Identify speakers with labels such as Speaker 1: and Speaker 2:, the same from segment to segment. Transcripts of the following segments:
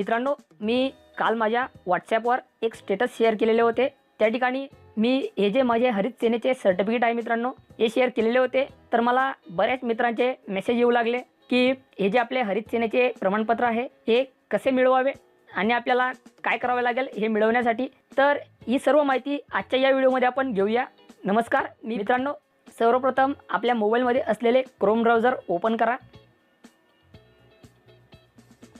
Speaker 1: मित्रांनो मी काल माझ्या व्हॉट्सॲपवर एक स्टेटस शेअर केलेले होते. त्या ठिकाणी मी हे जे माझे हरित सेनेचे सर्टिफिकेट आहे मित्रांनो हे शेअर केलेले होते. तर मला बऱ्याच मित्रांचे मेसेज येऊ लागले की हे जे आपले हरित सेनेचे प्रमाणपत्र आहे हे कसे मिळवावे आणि आपल्याला काय करावे लागेल हे मिळवण्यासाठी. तर ही सर्व माहिती आजच्या या व्हिडिओमध्ये आपण घेऊया. नमस्कार मी मित्रांनो सर्वप्रथम आपल्या मोबाईलमध्ये असलेले क्रोम ब्राउझर ओपन करा.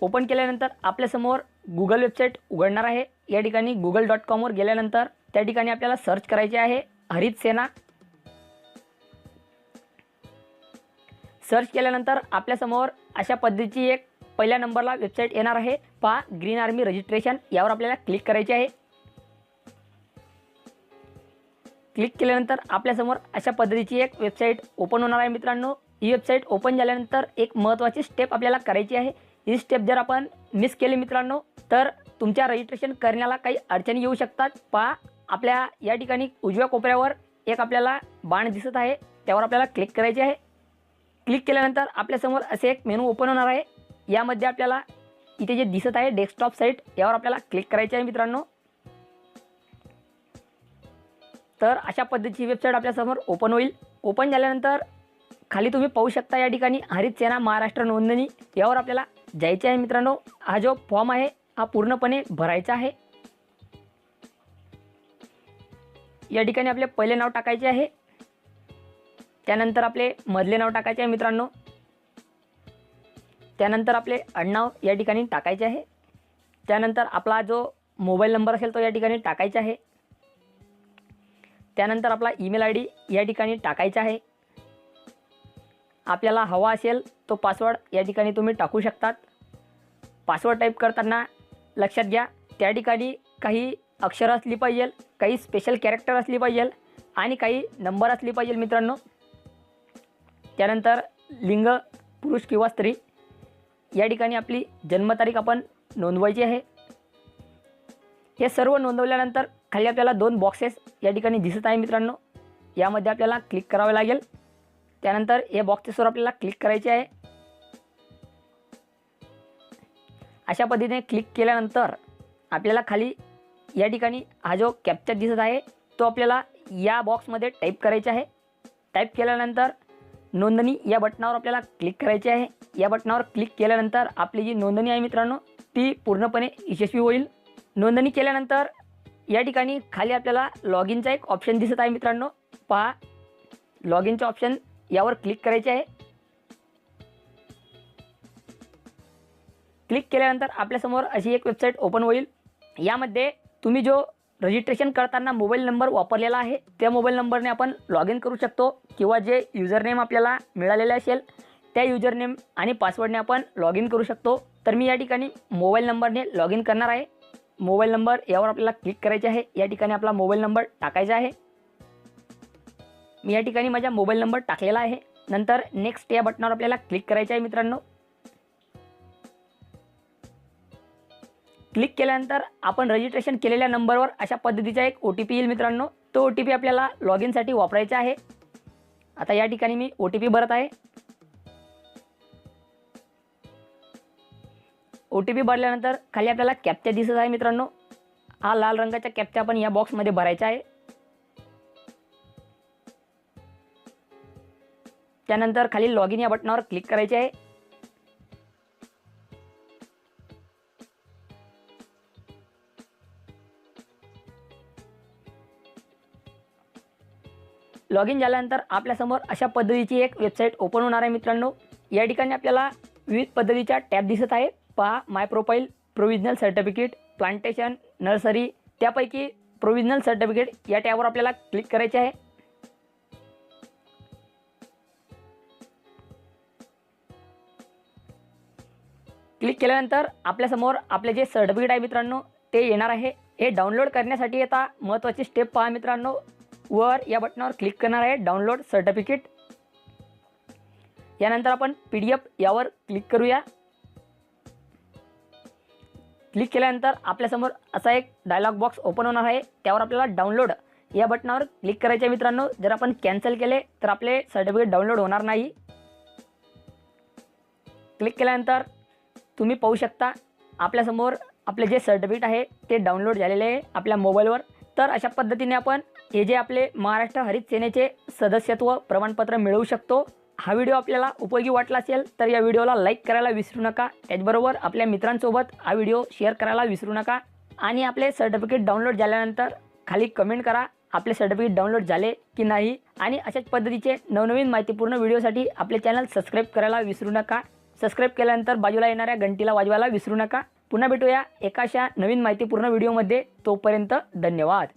Speaker 1: ओपन केल्यानंतर आपल्यासमोर गुगल वेबसाईट उघडणार आहे. या ठिकाणी गुगल डॉट कॉमवर गेल्यानंतर त्या ठिकाणी आपल्याला सर्च करायचे आहे. हरित सेना. सर्च केल्यानंतर आपल्यासमोर अशा पद्धतीची एक पहिल्या नंबरला वेबसाईट येणार आहे. पहा ग्रीन आर्मी रजिस्ट्रेशन यावर आपल्याला क्लिक करायचे आहे. क्लिक केल्यानंतर आपल्यासमोर अशा पद्धतीची एक वेबसाईट ओपन होणार आहे मित्रांनो. ही वेबसाईट ओपन झाल्यानंतर एक महत्त्वाची स्टेप आपल्याला करायची आहे. ही स्टेप जर आपण मिस केली मित्रांनो तर तुमच्या रजिस्ट्रेशन करण्याला काही अडचणी येऊ शकतात. पहा आपल्या या ठिकाणी उजव्या कोपऱ्यावर एक आपल्याला बाण दिसत आहे. त्यावर आपल्याला क्लिक करायचे आहे. क्लिक केल्यानंतर आपल्यासमोर असे एक मेनू ओपन होणार आहे. यामध्ये आपल्याला इथे जे दिसत आहे डेस्कटॉप साईट यावर आपल्याला क्लिक करायचे आहे मित्रांनो. तर अशा पद्धतीची वेबसाईट आपल्यासमोर ओपन होईल. ओपन झाल्यानंतर खाली तुम्ही पाहू शकता या ठिकाणी हरित सेना महाराष्ट्र नोंदणी. यावर आपल्याला जायचे आहे मित्रांनो. हा जो फॉर्म आहे हा पूर्णपणे भरायचा आहे. या ठिकाणी आपले पहिले नाव टाकायचे आहे. त्यानंतर आपले मधले नाव टाकायचे आहे मित्रांनो. त्यानंतर आपले आडनाव या ठिकाणी टाकायचे आहे. त्यानंतर आपला जो मोबाईल नंबर असेल तो या ठिकाणी टाकायचा आहे. त्यानंतर आपला ईमेल आय डी या ठिकाणी टाकायचा आहे. आपल्याला हवा असेल तो पासवर्ड या ठिकाणी तुम्ही टाकू शकतात. पासवर्ड टाईप करताना लक्षात घ्या त्या ठिकाणी काही अक्षरं असली पाहिजे काही स्पेशल कॅरेक्टर असली पाहिजे आणि काही नंबर असली पाहिजे मित्रांनो. त्यानंतर लिंग पुरुष किंवा स्त्री या ठिकाणी आपली जन्मतारीख आपण नोंदवायची आहे. हे सर्व नोंदवल्यानंतर खाली आपल्याला दोन बॉक्सेस या ठिकाणी दिसत आहे मित्रांनो. यामध्ये आपल्याला क्लिक करावे लागेल. त्यानंतर या बॉक्सेसवर आपल्याला क्लिक करायचे आहे. अशा पद्धतीने क्लिक केल्यानंतर आपल्याला खाली या ठिकाणी हा जो कॅप्चर दिसत आहे तो आपल्याला या बॉक्समध्ये टाईप करायचा आहे. टाईप केल्यानंतर नोंदणी या बटनावर आपल्याला क्लिक करायची आहे. या बटनावर क्लिक केल्यानंतर आपली जी नोंदणी आहे मित्रांनो ती पूर्णपणे यशस्वी होईल. नोंदणी केल्यानंतर या ठिकाणी खाली आपल्याला लॉग इनचा एक ऑप्शन दिसत आहे मित्रांनो. पहा लॉग इनचं ऑप्शन यावर क्लिक करायचे आहे. क्लिक केल्यानंतर आपल्यासमोर अशी एक वेबसाईट ओपन होईल. यामध्ये तुम्ही जो रजिस्ट्रेशन करताना मोबाईल नंबर वापरलेला आहे त्या मोबाईल नंबरने आपण लॉग इन करू शकतो किंवा जे युजरनेम आपल्याला मिळालेले असेल त्या युजरनेम आणि पासवर्डने आपण लॉग इन करू शकतो. तर मी या ठिकाणी मोबाईल नंबरने लॉग इन करणार आहे. मोबाईल नंबर यावर आपल्याला क्लिक करायचे आहे. या ठिकाणी आपला मोबाईल नंबर टाकायचा आहे. मी या ठिकाणी माझा मोबाईल नंबर टाकलेला आहे. नंतर नेक्स्ट या बटनावर आपल्याला क्लिक करायचं आहे मित्रांनो. क्लिक केल्यानंतर आपण रजिस्ट्रेशन केलेल्या नंबरवर अशा पद्धतीचा एक ओ टी पी येईल मित्रांनो. तो ओ टी पी आपल्याला लॉग इनसाठी वापरायचा आहे. आता या ठिकाणी मी ओ टी पी भरत आहे. ओ टी पी भरल्यानंतर खाली आपल्याला कॅप्चा दिसत आहे मित्रांनो. हा लाल रंगाचा कॅप्चा आपण या बॉक्समध्ये भरायचा आहे. त्यानंतर खाली लॉग इन या बटनावर क्लिक करायचे आहे. लॉग इन झाल्यानंतर आपल्यासमोर अशा पद्धतीची एक वेबसाईट ओपन होणार आहे मित्रांनो. या ठिकाणी आपल्याला विविध पद्धतीच्या टॅब दिसत आहे. पहा my profile provisional certificate plantation nursery त्यापैकी प्रोविजनल सर्टिफिकेट या टॅबवर आपल्याला क्लिक करायचे आहे. क्लिक केल्यानंतर आपल्यासमोर आपले जे सर्टिफिकेट आहे मित्रांनो ते येणार आहे. हे डाउनलोड करण्यासाठी आता महत्त्वाची स्टेप पहा मित्रांनो. वर या बटनावर क्लिक करणार आहे. डाउनलोड सर्टिफिकेट यानंतर आपण पी डी एफ यावर क्लिक करूया. क्लिक केल्यानंतर आपल्यासमोर असा एक डायलॉग बॉक्स ओपन होणार आहे. त्यावर आपल्याला डाउनलोड या बटनावर क्लिक करायचे मित्रांनो. जर आपण कॅन्सल केले तर आपले सर्टिफिकेट डाउनलोड होणार नाही. क्लिक केल्यानंतर तुम्ही पाहू शकता आपल्यासमोर आपले जे सर्टिफिकेट आहे ते डाउनलोड झालेले आहे आपल्या मोबाईलवर तर अशा पद्धतीने आपण हे जे आपले महाराष्ट्र हरित सेनेचे सदस्यत्व प्रमाणपत्र मिळवू शकतो. हा व्हिडिओ आपल्याला उपयोगी वाटला असेल तर या व्हिडिओला लाईक करायला विसरू नका. त्याचबरोबर आपल्या मित्रांसोबत हा व्हिडिओ शेअर करायला विसरू नका. आणि आपले सर्टिफिकेट डाउनलोड झाल्यानंतर खाली कमेंट करा आपले सर्टिफिकेट डाउनलोड झाले की नाही. आणि अशाच पद्धतीचे नवनवीन माहितीपूर्ण व्हिडिओसाठी आपले चॅनल सबस्क्राईब करायला विसरू नका. सबस्क्राईब केल्यानंतर बाजूला येणाऱ्या घंटीला वाजवायला विसरू नका. पुन्हा भेटूया एका अशा नवीन माहितीपूर्ण व्हिडिओमध्ये. तोपर्यंत धन्यवाद.